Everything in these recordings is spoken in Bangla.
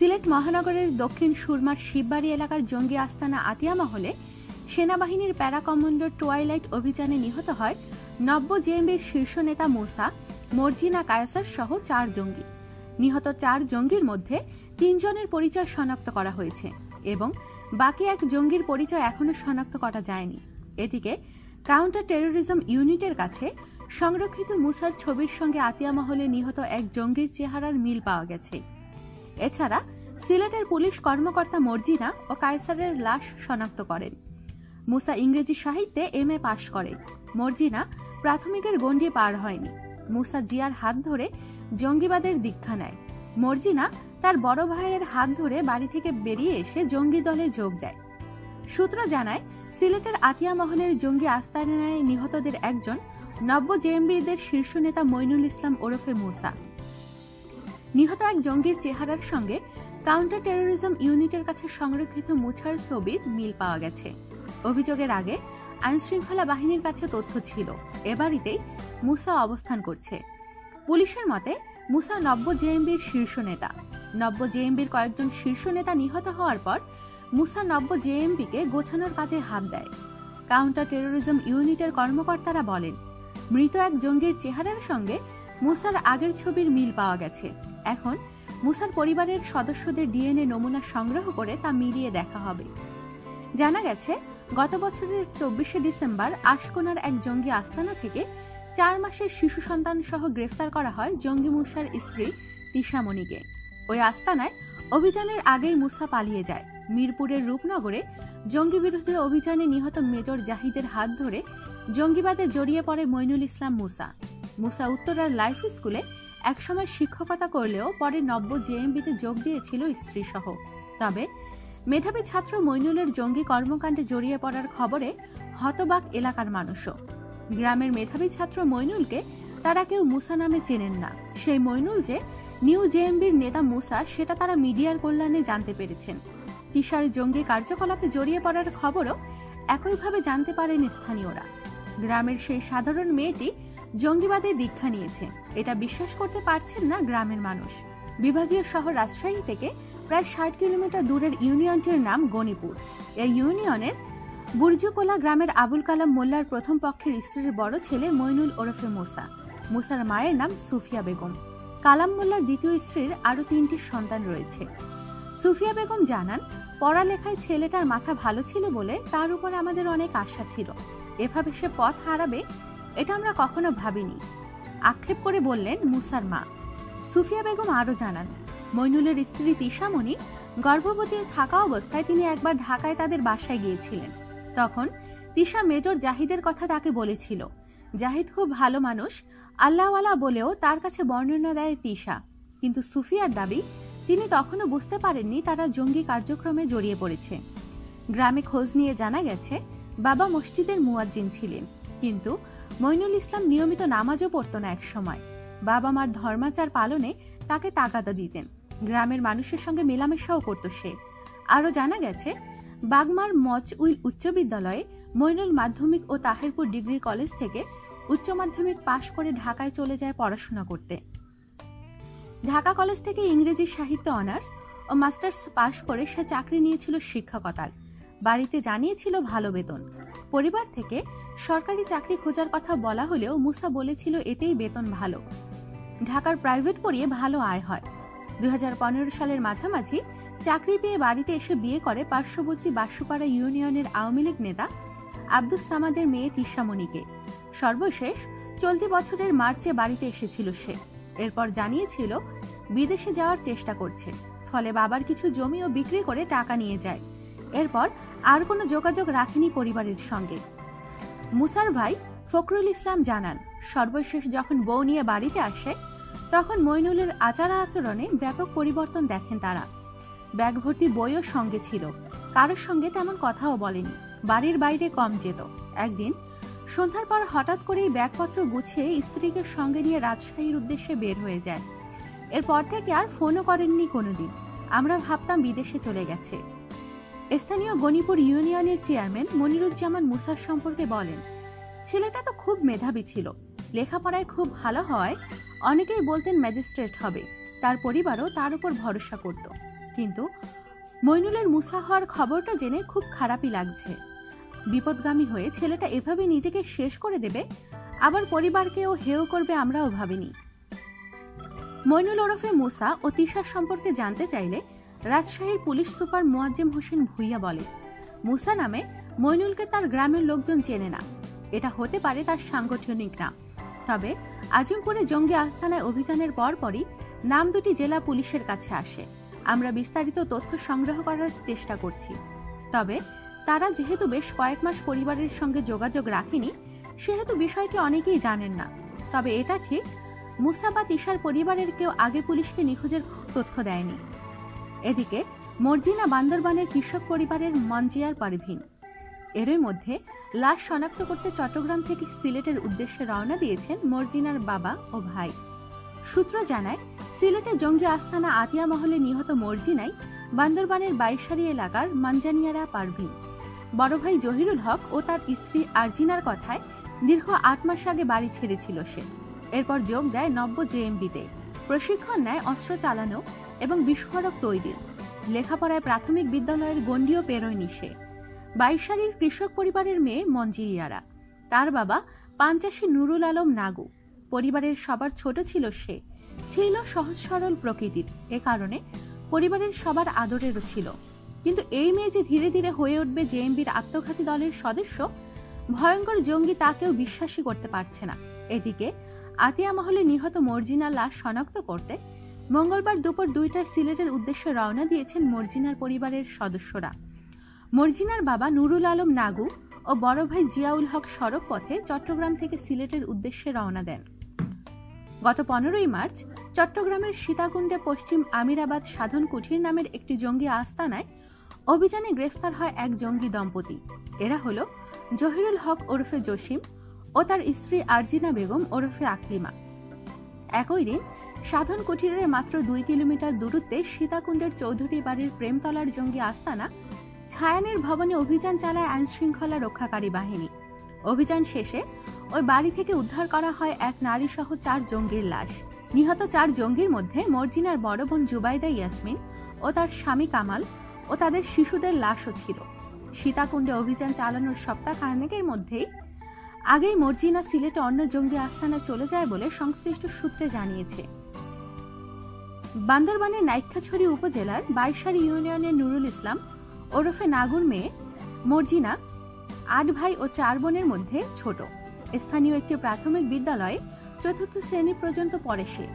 সিলেট মহানগরের দক্ষিণ সুরমার শিববাড়ি এলাকার জঙ্গি আস্তানা আতিয়া মহলে সেনাবাহিনীর প্যারা কমান্ডার টোয়াইলাইট অভিযানে নিহত হয় নব্য জেএমবির শীর্ষ নেতা মুসা, মর্জিনা কায়াসার সহ চার জঙ্গি। নিহত চার জঙ্গির মধ্যে তিনজনের পরিচয় শনাক্ত করা হয়েছে এবং বাকি এক জঙ্গির পরিচয় এখনও শনাক্ত করা যায়নি। এদিকে কাউন্টার টেরোরিজম ইউনিটের কাছে সংরক্ষিত মুসার ছবির সঙ্গে আতিয়া মহলে নিহত এক জঙ্গির চেহারার মিল পাওয়া গেছে। এছাড়া সিলেটের পুলিশ কর্মকর্তা মর্জিনা ও কায়সারের লাশ শনাক্ত করেন। মুসা ইংরেজি সাহিত্যে এম এ পাশ করে। মর্জিনা প্রাথমিকের গণ্ডি পার হয়নি। মুসা জিয়ার হাত ধরে জঙ্গিবাদের দীক্ষা নেয়। মর্জিনা তার বড় ভাইয়ের হাত ধরে বাড়ি থেকে বেরিয়ে এসে জঙ্গি দলে যোগ দেয়। সূত্র জানায়, সিলেটের আতিয়া মহলের জঙ্গি আস্তানায় নিহতদের একজন নব্য জেএমবিদের শীর্ষ নেতা মইনুল ইসলাম ওরফে মুসা। নিহত এক জঙ্গির চেহারার সঙ্গে কাউন্টার টেরোরিজম ইউনিটের কাছে সংরক্ষিত মুছার ছবির মিল পাওয়া গেছে। অভিযোগের আগে আইনশৃঙ্খলা বাহিনীর কাছে তথ্য ছিল, এ বাড়িতেই মুসা অবস্থান করছে। পুলিশের মতে, মুসা নব্য জেএমবির শীর্ষ নেতা। নব্য জেএমবির কয়েকজন শীর্ষ নেতা নিহত হওয়ার পর মুসা নব্য জেএমবিকে গোছানোর কাজে হাত দেয়। কাউন্টার টেরোরিজম ইউনিটের কর্মকর্তারা বলেন, মৃত এক জঙ্গির চেহারার সঙ্গে মুসার আগের ছবির মিল পাওয়া গেছে। এখন, মুসার পরিবারের সদস্যদের ডিএনএ নমুনা সংগ্রহ করে তা মিলিয়ে দেখা হবে। জানা গেছে, গত বছরের চব্বিশে ডিসেম্বর আশকোনার এক জঙ্গি আস্তানা থেকে চার মাসের শিশু সন্তান সহ গ্রেফতার করা হয় জঙ্গি মুসার স্ত্রী তিশামণিকে ওই আস্তানায় অভিযানের আগেই মুসা পালিয়ে যায়। মিরপুরের রূপনগরে জঙ্গি বিরোধী অভিযানে নিহত মেজর জাহিদের হাত ধরে জঙ্গিবাদে জড়িয়ে পড়ে মইনুল ইসলাম মুসা। মুসা উত্তরার লাইফ স্কুলে একসময় শিক্ষকতা করলেও পরে নব্য জেএমবিতে যোগ দিয়েছিল স্ত্রী সহ তবে মেধাবী ছাত্র মইনুলের জঙ্গি কর্মকাণ্ডে জড়িয়ে পড়ার খবরে হতবাক এলাকার মানুষও। গ্রামের মেধাবী ছাত্র মইনুলকে তারা কেউ মুসা নামে চেনেন না। সেই মইনুল যে নিউ জেএমবির নেতা মুসা, সেটা তারা মিডিয়ার কল্যাণে জানতে পেরেছেন। তিশার জঙ্গি কার্যকলাপে জড়িয়ে পড়ার খবরও একইভাবে জানতে পারেন স্থানীয়রা। গ্রামের সেই সাধারণ মেয়েটি জঙ্গিবাদের দীক্ষা নিয়েছে। এটা বিশ্বাস করতে পারছেন না গ্রামের মানুষ। বিভাগীয় শহর রাজশাহী থেকে প্রায় ষাট কিলোমিটার দূরের ইউনিয়নটির নাম গণিপুর। এই ইউনিয়নের বুর্জুকোলা গ্রামের আবুল কালাম মোল্লার প্রথম পক্ষের স্ত্রীর বড় ছেলে মইনুল ওরফে মোসা। মুসার মায়ের নাম সুফিয়া বেগম। কালাম মোল্লার দ্বিতীয় স্ত্রীর আরও তিনটি সন্তান রয়েছে। সুফিয়া বেগম জানান, পড়ালেখায় ছেলেটার মাথা ভালো ছিল বলে তার উপর আমাদের অনেক আশা ছিল। এভাবে সে পথ হারাবে এটা আমরা কখনো ভাবিনি। আক্ষেপ করে বললেন মুসার মা, সুফিয়া বেগম আরও জানান, মইনুলের স্ত্রী তিশামণি গর্ভবতী থাকা অবস্থায় তিনি একবার ঢাকায় তাদের বাসায় গিয়েছিলেন। তখন তিশা মেজর জাহিদের কথা তাকে বলেছিল, জাহিদ খুব ভালো মানুষ, আল্লাহওয়ালা বলেও তার কাছে বর্ণনা দেয় তিশা। কিন্তু সুফিয়ার দাবি, তিনি তখনও বুঝতে পারেননি তারা জঙ্গি কার্যক্রমে জড়িয়ে পড়েছে। গ্রামে খোঁজ নিয়ে জানা গেছে, বাবা মসজিদের মুয়াজ্জিন ছিলেন। কিন্তু মইনুল ইসলাম নিয়মিত নামাজও পড়ত না এক সময়। বাবা মার ধর্মাচার পালনে তাকে তাগাদা দিতেন। গ্রামের মানুষের সঙ্গে মেলামেশাও করত সে। আরও জানা গেছে, বাগমার মচ উইল উচ্চ বিদ্যালয়ে মইনুল মাধ্যমিক ও তাহেরপুর ডিগ্রি কলেজ থেকে উচ্চ মাধ্যমিক পাশ করে ঢাকায় চলে যায় পড়াশোনা করতে। ঢাকা কলেজ থেকে ইংরেজি সাহিত্য, অনার্স ও মাস্টার্স পাশ করে সে চাকরি নিয়েছিল শিক্ষকতার। বাড়িতে জানিয়েছিল ভালো বেতন। পরিবার থেকে সরকারি চাকরি খোঁজার কথা বলা হলেও মুসা বলেছিল এতেই বেতন ভালো। ঢাকার প্রাইভেট পড়িয়ে ভালো আয় হয়। দু হাজার পনেরো সালের মাঝামাঝি চাকরি পেয়ে বাড়িতে এসে বিয়ে করে পার্শ্ববর্তী বাসুপাড়া ইউনিয়নের আওয়ামী লীগ নেতা আব্দুস সামাদের মেয়ে তিশামণিকে সর্বশেষ চলতি বছরের মার্চে বাড়িতে এসেছিল সে। এরপর জানিয়েছিল, বিদেশে যাওয়ার চেষ্টা করছে, ফলে বাবার কিছু জমিও বিক্রি করে টাকা নিয়ে যায়। এরপর আর কোনো যোগাযোগ রাখেনি পরিবারের সঙ্গে। মুসার ভাই ফখরুল ইসলাম জানান, সর্বশেষ যখন বউ নিয়ে বাড়িতে আসে, তখন মইনুলের আচার আচরণে ব্যাপক পরিবর্তন দেখেন তারা। ব্যাগ ভর্তি বইও সঙ্গে ছিল, কারোর সঙ্গে তেমন কথাও বলেনি, বাড়ির বাইরে কম যেত। একদিন, সন্ধ্যার পর হঠাৎ করেই ব্যাগপত্র গুছিয়ে স্ত্রীকে সঙ্গে নিয়ে রাজশাহীর উদ্দেশ্যে বের হয়ে যায়। এরপর থেকে আর ফোনও করেননি কোনোদিন। আমরা ভাবতাম বিদেশে চলে গেছে। স্থানীয় গণিপুর ইউনিয়নের চেয়ারম্যান মনিরুজ্জামান মুসার সম্পর্কে বলেন, ছেলেটা তো খুব মেধাবী ছিল। লেখাপড়ায় খুব ভালো হওয়ায় অনেকেই বলতেন ম্যাজিস্ট্রেট হবে। তার পরিবারও তার উপর ভরসা করত। কিন্তু মইনুলের মুসা হওয়ার খবরটা জেনে খুব খারাপই লাগছে। বিপদগামী হয়ে ছেলেটা এভাবে নিজেকে শেষ করে দেবে, আবার পরিবারকেও হেয় করবে আমরাও ভাবিনি। মইনুল ওরফে মুসা ও তিশার সম্পর্কে জানতে চাইলে রাজশাহীর পুলিশ সুপার মোয়াজ্জেম হোসেন ভুইয়া বলে, মুসা নামে মইনুলকে তার গ্রামের লোকজন চেনে না। এটা হতে পারে তার সাংগঠনিক নাম। তবে আজিমপুরে জঙ্গি আস্তানায় অভিযানের পরপরই নাম দুটি জেলা পুলিশের কাছে আসে। আমরা বিস্তারিত তথ্য সংগ্রহ করার চেষ্টা করছি। তবে তারা যেহেতু বেশ কয়েক মাস পরিবারের সঙ্গে যোগাযোগ রাখেনি, সেহেতু বিষয়টি অনেকেই জানেন না। তবে এটা ঠিক, মুসা বা তিশার পরিবারের কেউ আগে পুলিশকে নিখোঁজের তথ্য দেয়নি। এদিকে, মর্জিনা বান্দরবানের কৃষক পরিবারের মঞ্জিয়ার পারভিন। এরই মধ্যে লাশ শনাক্ত করতে চট্টগ্রাম থেকে সিলেটের উদ্দেশ্যে রওনা দিয়েছেন মর্জিনার বাবা ও ভাই। সূত্র জানায় সিলেটে জঙ্গি আস্তানা আতিয়া মহলে নিহত মর্জিনাই বান্দরবানের বাইশারি এলাকার মানজানিয়ারা পারভিন। বড় ভাই জহিরুল হক ও তার স্ত্রী আরজিনার কথায় দীর্ঘ আট মাস আগে বাড়ি ছেড়েছিল সে। এরপর যোগ দেয় নব্য জেএমবিতে প্রশিক্ষণ নেয় অস্ত্র চালানো এবং বিস্ফোরক তৈরির লেখাপড়ায় প্রাথমিক বিদ্যালয়ের গণ্ডিও পেরোয়নি সে। বাইশারির কৃষক পরিবারের মেয়ে মঞ্জিরিয়ারা। তার বাবা পাঞ্চাশি নুরুল আলম নাগু। পরিবারের সবার ছোট ছিল সে। ছিল সহজ সরল প্রকৃতির। এ কারণে পরিবারের সবার আদরেরও ছিল। কিন্তু এই মেয়ে যে ধীরে ধীরে হয়ে উঠবে জেএমবির আত্মঘাতী দলের সদস্য, ভয়ঙ্কর জঙ্গি তাকেও বিশ্বাসী করতে পারছে না। এদিকে আতিয়া মহলে নিহত মর্জিনার লাশ শনাক্ত করতে মঙ্গলবার দুপুর দুইটায় সিলেটের উদ্দেশ্যে রওনা দিয়েছেন মর্জিনার পরিবারের সদস্যরা। মর্জিনার বাবা নুরুল আলম নাগু ও বড় ভাই জিয়াউল হক সড়ক পথে চট্টগ্রাম থেকে সিলেটের উদ্দেশ্যে রওনা দেন। গত পনেরোই মার্চ চট্টগ্রামের সীতাকুণ্ডে পশ্চিম আমিরাবাদ সাধন কুঠির নামের একটি জঙ্গি আস্তানায় অভিযানে গ্রেফতার হয় এক জঙ্গি দম্পতি। এরা হল জহিরুল হক ওরফে জসিম ও তার স্ত্রী আরজিনা বেগম ওরফে আকলিমা একই দিন সাধন কুঠিরের মাত্র দুই কিলোমিটার দূরত্বে সীতাকুণ্ডের চৌধুরী বাড়ির প্রেমতলার জঙ্গি আস্তানা ছায়ানের ভবনে অভিযান চালায় আইন শৃঙ্খলা রক্ষাকারী বাহিনী। অভিযান শেষে ওই বাড়ি থেকে উদ্ধার করা হয় এক নারী সহ চার জঙ্গির লাশ। নিহত চার জঙ্গির মধ্যে মর্জিনার বড় বোন জুবাইদা ইয়াসমিন ও তার স্বামী কামাল ও তাদের শিশুদের লাশও ছিল। সীতাকুণ্ডে অভিযান চালানোর সপ্তাহ খানেকের মধ্যেই আগেই মর্জিনা সিলেটে অন্য জঙ্গি আস্তানা চলে যায় বলে সংশ্লিষ্ট সূত্রে জানিয়েছে। বান্দরবানের নাইক্ষাছড়ি উপজেলার বাইশারি ইউনিয়নের নুরুল ইসলাম, ওরফে নাগুর মেয়ে, মর্জিনা, আট ভাই ও চার বোনের মধ্যে ছোট। স্থানীয় একটি প্রাথমিক বিদ্যালয়ে চতুর্থ শ্রেণি পর্যন্ত পড়ে সে।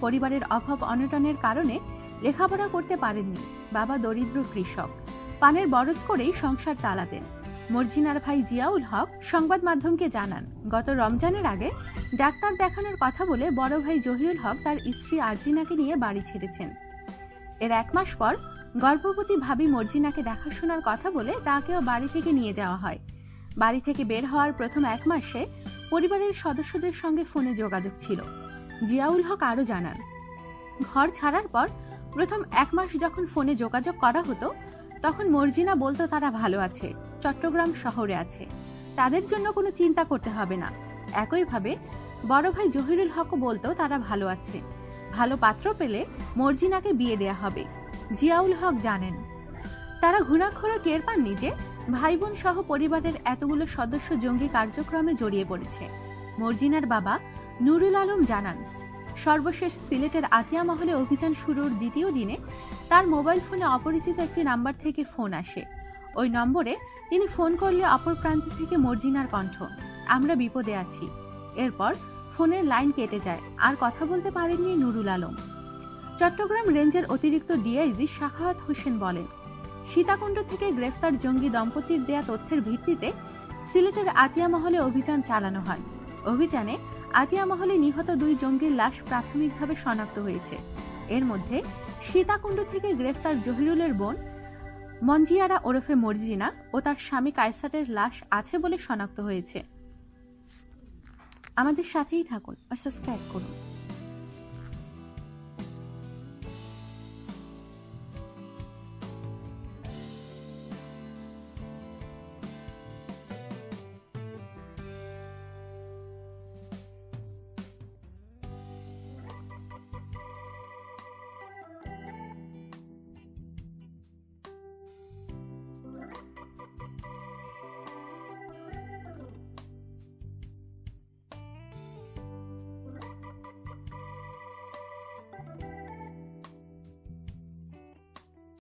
পরিবারের অভাব অনটনের কারণে লেখাপড়া করতে পারেননি। বাবা দরিদ্র কৃষক। পানের বরজ করেই সংসার চালাতেন। মর্জিনার ভাই জিয়াউল হক সংবাদ মাধ্যমকে জানান, গত রমজানের আগে ডাক্তার দেখানোর কথা বলে বড় ভাই জহিরুল হক তার স্ত্রী আরজিনাকে নিয়ে বাড়ি ছেড়েছেন। এর এক মাস পর গর্ভবতী ভাবি মর্জিনাকে দেখাশোনার কথা বলে তাকেও বাড়ি থেকে নিয়ে যাওয়া হয়। বাড়ি থেকে বের হওয়ার প্রথম এক মাসে পরিবারের সদস্যদের সঙ্গে ফোনে যোগাযোগ ছিল। জিয়াউল হক আরও জানান, ঘর ছাড়ার পর প্রথম এক মাস যখন ফোনে যোগাযোগ করা হতো, তখন মর্জিনা বলতো তারা ভালো আছে। চট্টগ্রাম শহরে আছে। তাদের জন্য কোনো চিন্তা করতে হবে না। একইভাবে, বড় ভাই জহিরুল হকও বলতো তারা ভালো আছে। ভালো পাত্র পেলে মর্জিনাকে বিয়ে দেয়া হবে। জিয়াউল হক জানেন। তারা ঘুণাক্ষরে টের পাননি যে ভাই বোন সহ পরিবারের এতগুলো সদস্য জঙ্গি কার্যক্রমে জড়িয়ে পড়েছে। মর্জিনার বাবা নুরুল আলম জানান, সর্বশেষ সিলেটের আতিয়া মহলে অভিযান শুরুর দ্বিতীয় দিনে তার মোবাইল ফোনে অপরিচিত একটি নাম্বার থেকে ফোন আসে। ওই নম্বরে তিনি ফোন করলে অপর প্রান্ত থেকে মর্জিনার কণ্ঠ, আমরা বিপদে আছি। এরপর ফোনের লাইন কেটে যায়, আর কথা বলতে পারেননি নুরুল আলম। চট্টগ্রাম রেঞ্জের অতিরিক্ত ডিআইজি শাখাওয়াত হোসেন বলেন, সীতাকুণ্ড থেকে গ্রেফতার জঙ্গি দম্পতির দেয়া তথ্যের ভিত্তিতে সিলেটের আতিয়া মহলে অভিযান চালানো হয়। অভিযানে আতিয়া মহলে নিহত দুই জঙ্গির লাশ প্রাথমিকভাবে শনাক্ত হয়েছে। এর মধ্যে সীতাকুণ্ড থেকে গ্রেফতার জহিরুলের বোন মঞ্জিয়ারা ওরফে মর্জিনা ও তার স্বামী কায়সারের লাশ আছে বলে শনাক্ত হয়েছে। আমাদের সাথেই থাকুন আর সাবস্ক্রাইব করুন।